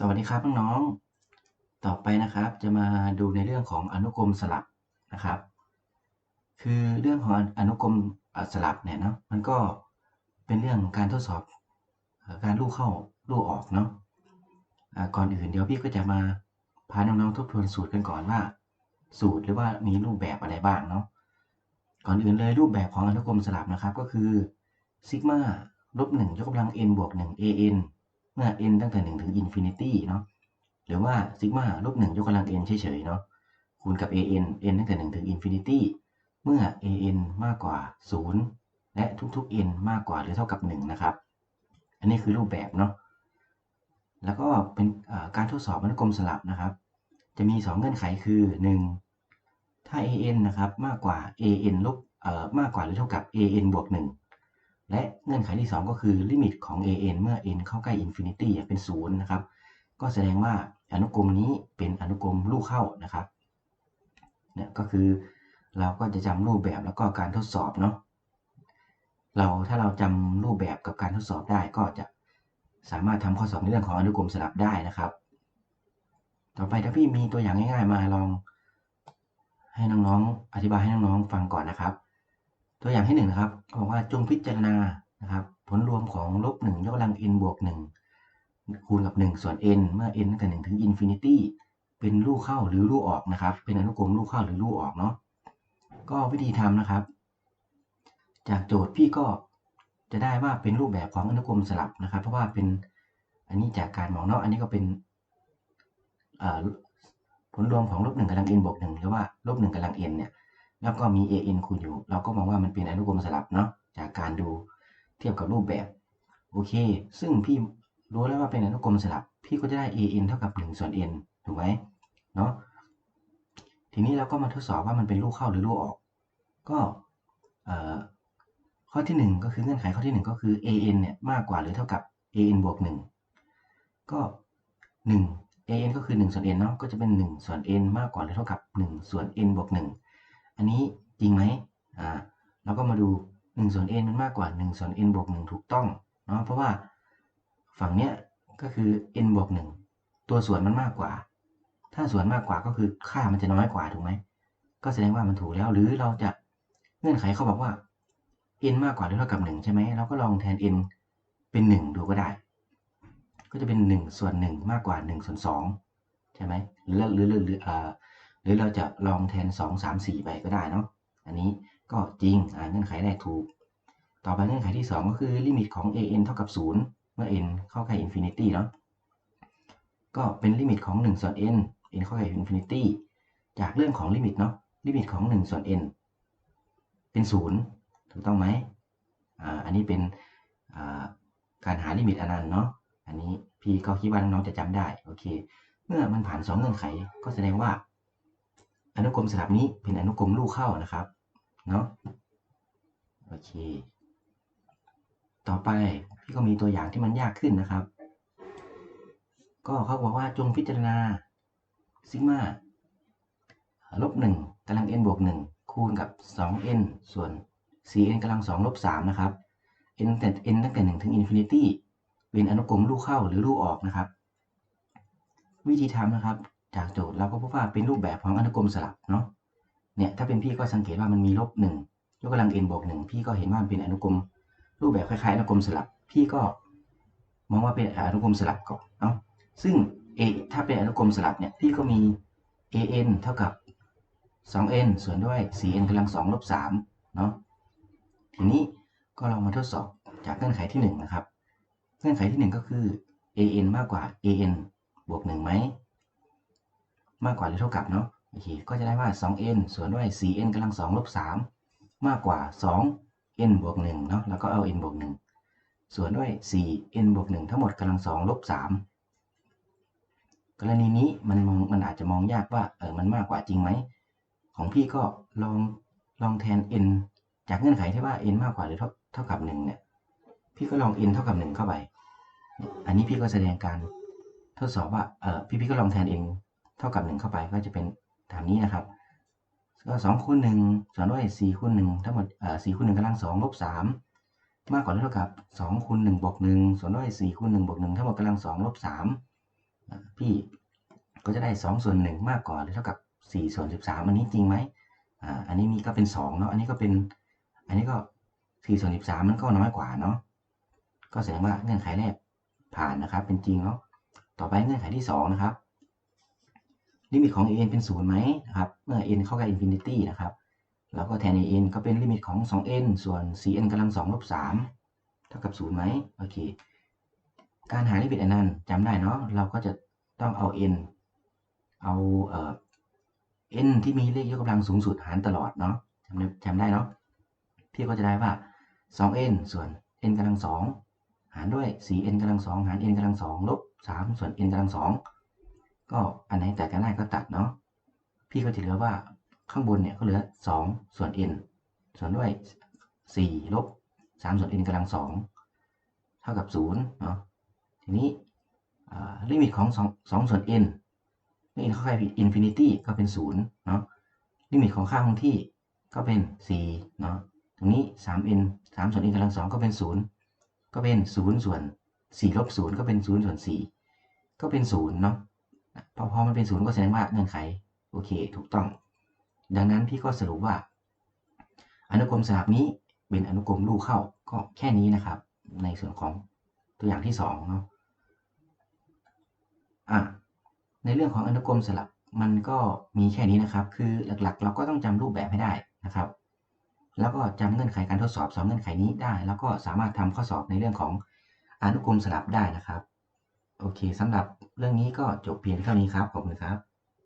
สวัสดีครับน้องๆ ต่อไปนะครับจะมาดูในเรื่องของอนุกรมสลับนะครับ คือเรื่องของอนุกรมสลับเนี่ยเนาะมันก็เป็นเรื่องการทดสอบการลู่เข้าลู่ออกเนาะก่อนอื่นเดี๋ยวพี่ก็จะมาพาน้องๆทบทวนสูตรกันก่อนว่า สูตรหรือว่ามีรูปแบบอะไรบ้างเนาะก่อนอื่นเลยรูปแบบของอนุกรมสลับนะครับก็คือซิกมาลบหนึ่งยกกำลัง n บวกหนึ่ง an มื่อ n ตั้งแต่ 1 ถึง infinity เนาะหรือว่าซิกมาลบ1ยกกำลัง n เฉยๆเนาะคูณกับ an n ตั้งแต่ 1 ถึง infinity เมื่อ an มากกว่า 0 และทุกๆ n มากกว่าหรือเท่ากับ 1 นะครับ อันนี้คือรูปแบบเนาะแล้วก็เป็นการทดสอบอนุกรมสลับนะครับ จะมี 2 เงื่อนไขคือ 1 ถ้า an นะครับมากกว่า an ลบมากกว่าหรือเท่ากับ an บวก1 และเงื่อนไขที่ 2 ก็คือลิมิตของ an เมื่อ n เข้าใกล้ infinity เป็น0นะครับ ก็แสดงว่าอนุกรมนี้เป็นอนุกรมลูกเข้านะครับเนี่ยก็คือเราก็จะจำรูปแบบแล้วก็การทดสอบเนาะเราถ้าเราจำรูปแบบกับการทดสอบได้ก็จะสามารถทำข้อสอบในเรื่องของอนุกรมสลับได้นะครับ ต่อไปถ้าพี่มีตัวอย่างง่าย ๆ มาลอง ให้น้องๆอธิบายให้น้องๆฟังก่อนนะครับ ตัวอย่างที่1นนะครับบอกว่าจงพิจารณานะครับ ผลรวมของลบ1ยกกำลัง n บวก1คูณกับ 1 ส่วน n เมื่อ n ตั้งแต่1ถึง infinity เป็นลูกเข้าหรือลูกออกนะครับ เป็นอนุกรมลูกเข้าหรือลูกออกเนาะก็วิธีทำนะครับ จากโจทย์พี่ก็จะได้ว่าเป็นรูปแบบของอนุกรมสลับนะครับ เพราะว่าเป็นอันนี้จากการมองเนาะอันนี้ก็เป็นผลรวมของลบ1กำลัง n บวก1หรือว่าลบ1กำลัง n เนี่ย แล้วก็มี an คูณอยู่ เราก็มองว่ามันเป็นอนุกรมสลับเนาะจากการดูเทียบกับรูปแบบโอเค ซึ่งพี่รู้แล้วว่าเป็นอนุกรมสลับ พี่ก็จะได้ an เท่ากับ 1 ส่วน n ถูกไหมเนาะทีนี้เราก็มาทดสอบว่ามันเป็นลูกเข้าหรือลูกออก ก็ข้อที่ 1 ก็คือเงื่อนไขข้อที่ 1 ก็คือ an เนี่ยมากกว่าหรือเท่ากับ an บวก1ก็ 1 an ก็คือ 1 ส่วน n เนาะก็จะเป็น 1 ส่วน n มากกว่าหรือเท่ากับ 1 ส่วน n บวก1 อันนี้จริงไหมอ่าเราก็มาดู1ส่วน n มันมากกว่า1ส่วน n บวก1ถูกต้องเนาะเพราะว่าฝั่งเนี้ยก็คือ n บวก1ตัวส่วนมันมากกว่า ถ้าส่วนมากกว่าก็คือค่ามันจะน้อยกว่าถูกไหมก็แสดงว่ามันถูกแล้วหรือเราจะเงื่อนไขเขาบอกว่า n มากกว่าหรือเท่ากับ1ใช่ไหมเราก็ลองแทน n เป็น 1 ดูก็ได้ ก็จะเป็น 1 ส่วน 1 มากกว่า1ส่วน2ใช่ไหมหรือหรือหรือหรือ รือเราจะลองแทน 2 3 4 ไปก็ได้เนาะอันนี้ก็จริงเงื่อนไขแรกถูก ต่อไปเงื่อนไขที่ 2 ก็คือลิมิตของ an เท่ากับ 0 เมื่อ n เข้าใกล้ infinity เนาะก็เป็นลิมิตของ 1 ส่วน n n เข้าใกล้ infinity จากเรื่องของลิมิตเนาะลิมิตของ 1 ส่วน n เป็น 0 ถูกต้องไหมอ่าอันนี้เป็นการหาลิมิตอนันต์เนาะอันนี้พี่ก็คิดว่าน้องๆจะจำได้โอเค เมื่อมันผ่าน 2 เงื่อนไขก็แสดงว่า อนุกรมสลับนี้เป็นอนุกรมลูกเข้านะครับ เนาะโอเค ต่อไปพี่ก็มีตัวอย่างที่มันยากขึ้นนะครับ ก็เขาบอกว่าจงพิจารณาซิกมาลบหนึ่งกำลัง n บวกหนึ่งคูณกับ 2n ส่วน 4n กำลัง2ลบ3นะครับ n แต่ n ตั้งแต่ 1 ถึง infinity เป็นอนุกรมลูกเข้าหรือลูกออกนะครับ วิธีทำนะครับ จากโจทย์เราก็พบว่าเป็นรูปแบบของอนุกรมสลับเนาะเนี่ยถ้าเป็นพี่ก็สังเกตว่ามันมีลบหนึ่งยกกำลัง n บวกหนึ่งพี่ก็เห็นว่ามันเป็นอนุกรม รูปแบบคล้ายๆอนุกรมสลับ พี่ก็มองว่าเป็นอนุกรมสลับก่อนเนาะซึ่ง a ถ้าเป็นอนุกรมสลับเนี่ยพี่ก็มี an เท่ากับ 2n ส่วนด้วย 4n กำลัง2ลบ3เนาะทีนี้ก็ลองมาทดสอบจากเงื่อนไขที่1นะครับ เงื่อนไขที่ 1 ก็คือ an มากกว่า an บวก1ไหม มากกว่าหรือเท่ากับเนาะโอเคก็จะได้ว่า 2n ส่วนด้วย 4n กำลัง2ลบ3มากกว่า 2n บวก1เนาะแล้วก็เอา n บวก1ส่วนด้วย 4n บวก1ทั้งหมดกำลัง2ลบ3กรณีนี้มันมองมันอาจจะมองยากว่าเออมันมากกว่าจริงไหมของพี่ก็ลองลองแทน n จากเงื่อนไขที่ว่า n มากกว่าหรือเท่าเท่ากับ1เนี่ยพี่ก็ลอง n เท่ากับ1เข้าไป อันนี้พี่ก็แสดงการทดสอบว่าเออพี่พี่ก็ลองแทน n เท่ากับ 1 เข้าไปก็จะเป็นตามนี้นะครับก็2คูณ1ส่วนด้วย4คูณ1ทั้งหมดเอ่อ4คูณ1กำลัง2ลบ3มากกว่าหรือเท่ากับ2คูณ1บวก1ส่วนด้วย4คูณ1บวก1ทั้งหมดกำลัง2ลบ3อ่าพี่ก็จะได้สองส่วนหนึ่งมากกว่าหรือเท่ากับสี่ส่วนสิบสามอันนี้จริงไหมอ่าอันนี้มีก็เป็นสองเนาะอันนี้ก็เป็น อันนี้ก็สี่ส่วนสิบสามมันก็น้อยกว่าเนาะก็แสดงว่าเงื่อนไขแรกผ่านนะครับ เป็นจริงเนาะต่อไปเงื่อนไขที่สองนะครับ ลิมิตของ an เป็นศูนย์ไหมนะครับเมื่อ n เข้าใกล้ infinity นะครับเราก็แทน an ก็เป็นลิมิตของ 2n ส่วน 4n กำลัง2ลบ3เท่ากับศูนย์ไหมโอเค การหาลิมิตอันนั้นจำได้เนาะเราก็จะต้องเอา n เอาเอ่อ n ที่มีเลขยกกำลังสูงสุดหารตลอดเนาะจำได้จำได้เนาะพี่ก็จะได้ว่า 2n ส่วน n กำลัง2หารด้วย 4n กำลัง2หาร n กำลัง2ลบ3ส่วน n กำลัง2 ก็อันไหนแตกกันได้ก็ตัดเนาะพี่ก็จะเหลือว่าข้างบนเนี่ยก็เหลือ 2 ส่วน n ส่วนด้วย 4 ลบ 3 ส่วน n กำลัง 2 เท่ากับ 0 เนาะทีนี้ลิมิตของ 2 2 ส่วน n เมื่อ n เข้าใกล้ infinity ก็เป็น 0 เนาะลิมิตของค่าคงที่ก็เป็น 4 เนาะตรงนี้ 3n 3 ส่วน n กำลัง 2 ก็เป็น 0 ก็เป็น 0 ส่วน 4 ลบ 0 ก็เป็น 0 ส่วน 4 ก็เป็น 0 เนาะ พอพอมันเป็น0ก็แสดงว่าเงื่อนไขโอเค ถูกต้อง ดังนั้นพี่ก็สรุปว่า อนุกรมสลับนี้เป็นอนุกรมลูกเข้าก็แค่นี้นะครับ ในส่วนของตัวอย่างที่2เนาะอะในเรื่องของอนุกรมสลับมันก็มีแค่นี้นะครับ คือหลักๆ เราก็ต้องจำรูปแบบให้ได้นะครับ แล้วก็จำเงื่อนไขการทดสอบสองเงื่อนไขนี้ได้ แล้วก็สามารถทำข้อสอบในเรื่องของอนุกรมสลับได้นะครับ โอเคสำหรับเรื่องนี้ก็จบเพียงเท่านี้ครับ ขอบคุณครับ